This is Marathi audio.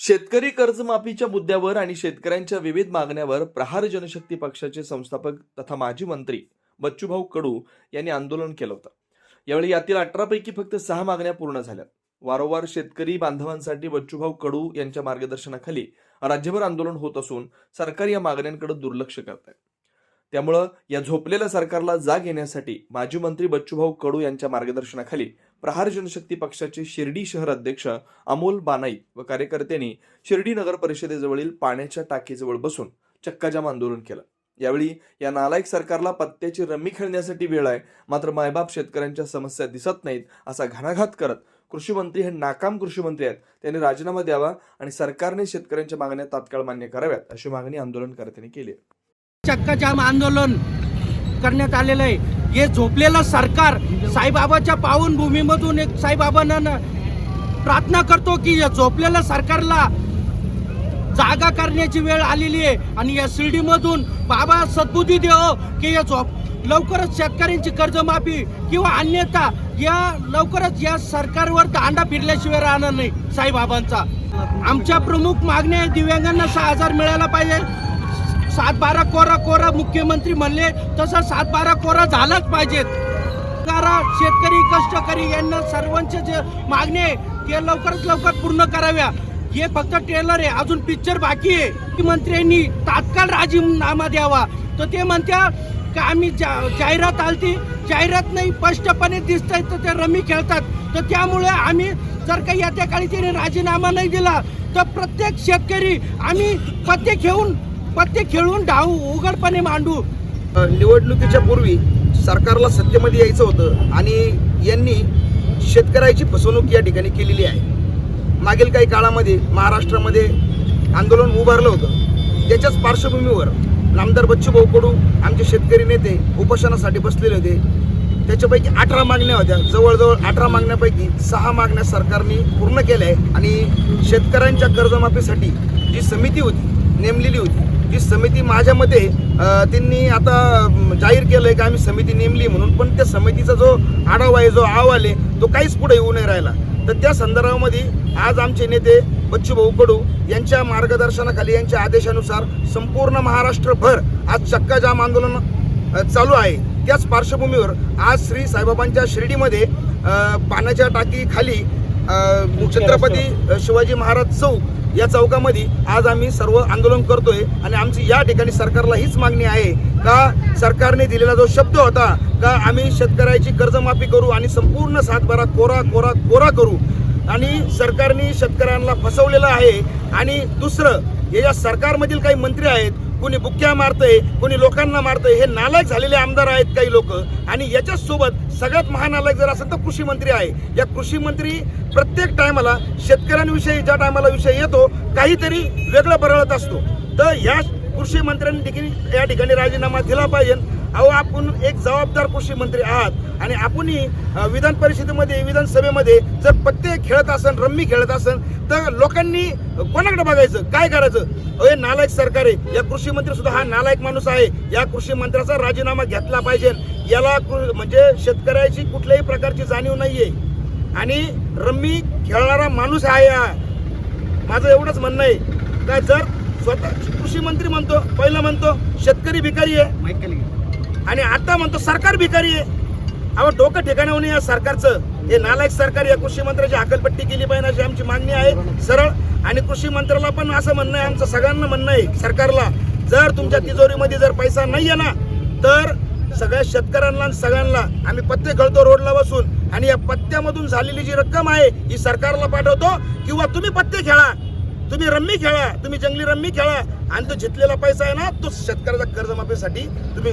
शेतकरी कर्जमाफीच्या मुद्द्यावर आणि शेतकऱ्यांच्या विविध मागण्यावर प्रहार जनशक्ती पक्षाचे संस्थापक तथा माजी मंत्री बच्चूभाऊ कडू यांनी आंदोलन केलं होतं. यावेळी यातील अठरापैकी फक्त सहा मागण्या पूर्ण झाल्या. वारंवार शेतकरी बांधवांसाठी बच्चूभाऊ कडू यांच्या मार्गदर्शनाखाली राज्यभर आंदोलन होत असून सरकार या मागण्यांकडे दुर्लक्ष करत आहे. त्यामुळं या झोपलेल्या सरकारला जाग येण्यासाठी माजी मंत्री बच्चूभाऊ कडू यांच्या मार्गदर्शनाखाली प्रहार जनशक्ती पक्षाचे शिर्डी शहर अध्यक्ष अमोल बानाई व कार्यकर्त्यांनी शिर्डी नगर परिषदेजवळील पाण्याच्या टाकीजवळ बसून चक्काजाम आंदोलन केलं. यावेळी या नालायक सरकारला पत्त्याची रम्मी खेळण्यासाठी वेळ आहे मात्र मायबाप शेतकऱ्यांच्या समस्या दिसत नाहीत असा घणाघात करत कृषी मंत्री हे नाकाम कृषी मंत्री आहेत. त्यांनी राजीनामा द्यावा आणि सरकारने शेतकऱ्यांच्या मागण्या तात्काळ मान्य कराव्यात अशी मागणी आंदोलनकर्त्यांनी केली चक्काजाम आंदोलन करण्यात आलेलं आहे. हे झोपलेलं सरकार साईबाबाच्या पावनभूमीमधून एक साईबाबांना प्रार्थना करतो की या झोपलेल्या सरकारला जागा करण्याची वेळ आलेली आहे. आणि या शिर्डीमधून बाबा सद्बुद्धी देव की या झोप लवकरच शेतकऱ्यांची कर्जमाफी किंवा अन्यथा या लवकरच या सरकारवर दांडा फिरल्याशिवाय राहणार नाही साईबाबांचा. आमच्या प्रमुख मागण्या आहे दिव्यांगांना सहा हजार मिळायला पाहिजे. सात बारा कोरा कोरा मुख्यमंत्री म्हणले तसं सात बारा कोरा झालाच पाहिजेत. करा शेतकरी कष्टकरी यांना सर्वांचे जे मागणी आहे ते लवकरात लवकर पूर्ण कराव्या. हे फक्त ट्रेलर आहे अजून पिक्चर बाकी आहे. मुख्यमंत्र्यांनी तात्काळ राजीनामा द्यावा. तर ते म्हणत्या का आम्ही जा- जाहिरात आलती? जाहिरात नाही स्पष्टपणे दिसत आहेत तर ते रमी खेळतात. तर त्यामुळे आम्ही जर काही येत्या काळी त्याने राजीनामा नाही दिला तर प्रत्येक शेतकरी आम्ही पत्ते घेऊन पत्ते खेळून डाव उघडपणे मांडू. निवडणुकीच्या पूर्वी सरकारला सत्तेमध्ये यायचं होतं आणि यांनी शेतकऱ्याची फसवणूक या ठिकाणी केलेली आहे. मागील काही काळामध्ये महाराष्ट्रामध्ये आंदोलन उभारलं होतं. त्याच्याच पार्श्वभूमीवर नामदार बच्चूभाऊ कडू आमचे शेतकरी नेते उपोषणासाठी बसलेले होते. त्याच्यापैकी अठरा मागण्या होत्या. जवळजवळ अठरा मागण्यापैकी सहा मागण्या सरकारने पूर्ण केल्या आहे आणि शेतकऱ्यांच्या कर्जमाफीसाठी जी समिती होती नेमलेली होती जी समिती माझ्या मते त्यांनी आता जाहीर केलं आहे की आम्ही समिती नेमली म्हणून पण त्या समितीचा जो आढावा आहे जो अहवाल आहे तो काहीच पुढे येऊ नाही राहिला. तर त्या संदर्भामध्ये आज आमचे नेते बच्चूभाऊ कडू यांच्या मार्गदर्शनाखाली यांच्या आदेशानुसार संपूर्ण महाराष्ट्रभर आज चक्का जाम आंदोलन चालू आहे. त्याच पार्श्वभूमीवर आज श्री साईबाबांच्या शिर्डीमध्ये पाण्याच्या टाकीखाली छत्रपती शिवाजी महाराज चौक या चौकामध्ये आज आम्ही सर्व आंदोलन करतोय आणि आमची या ठिकाणी सरकारला हीच मागणी आहे का सरकारने दिलेला जो शब्द होता का आम्ही शेतकऱ्याची कर्जमाफी करू आणि संपूर्ण सातबारा कोरा कोरा कोरा करू आणि सरकारने शेतकऱ्यांना फसवलेलं आहे. आणि दुसरं हे या सरकारमधील काही मंत्री आहेत कोणी बुक्क्या मारतंय कोणी लोकांना मारतंय हे नालायक झालेले आमदार आहेत काही लोक. आणि याच्यासोबत सगळ्यात महानालायक जर असेल तर कृषी मंत्री आहे. या कृषी मंत्री प्रत्येक टायमाला शेतकऱ्यांविषयी ज्या टायमाला विषय येतो काहीतरी वेगळं बरळत असतो. तर या कृषी मंत्र्यांनी देखील या ठिकाणी राजीनामा दिला पाहिजे. अहो आपण एक जबाबदार कृषी मंत्री आहात. आणि आपणही विधान परिषदेमध्ये विधानसभेमध्ये जर पत्ते खेळत असन रम्मी खेळत असन तर लोकांनी कोणाकडे बघायचं? काय करायचं? अरे नालायक सरकार आहे. या कृषी मंत्री सुद्धा हा नालायक माणूस आहे. या कृषी मंत्र्याचा राजीनामा घेतला पाहिजे. याला कृ- म्हणजे शेतकऱ्याची कुठल्याही प्रकारची जाणीव नाहीये. आणि रम्मी खेळणारा माणूस आहे हा. माझं एवढंच म्हणणं आहे. का जर स्वतः कृषी मंत्री म्हणतो पहिलं म्हणतो शेतकरी भिकारी आहे. आणि आता म्हणतो सरकार भिकारी आहे. अहो डोकं ठिकाणावून या सरकारचं. हे नालायक सरकार या कृषी मंत्र्याची हकलपट्टी केली पाहिजे अशी आमची मागणी आहे. सरळ आणि कृषी मंत्र्याला पण असं म्हणणं आहे आमचं सगळ्यांना म्हणणं आहे सरकारला. जर तुमच्या तिजोरीमध्ये जर पैसा नाही आहे ना तर सगळ्या शेतकऱ्यांना सगळ्यांना आम्ही पत्ते घालतो रोडला बसून. आणि या पत्त्यामधून झालेली जी रक्कम आहे ही सरकारला पाठवतो. किंवा तुम्ही पत्ते खेळा. तुम्ही रम्मी खेळा. तुम्ही जंगली रम्मी खेळा. आणि तो जितलेला पैसा आहे ना तो शेतकऱ्याचा कर्जमाफीसाठी तुम्ही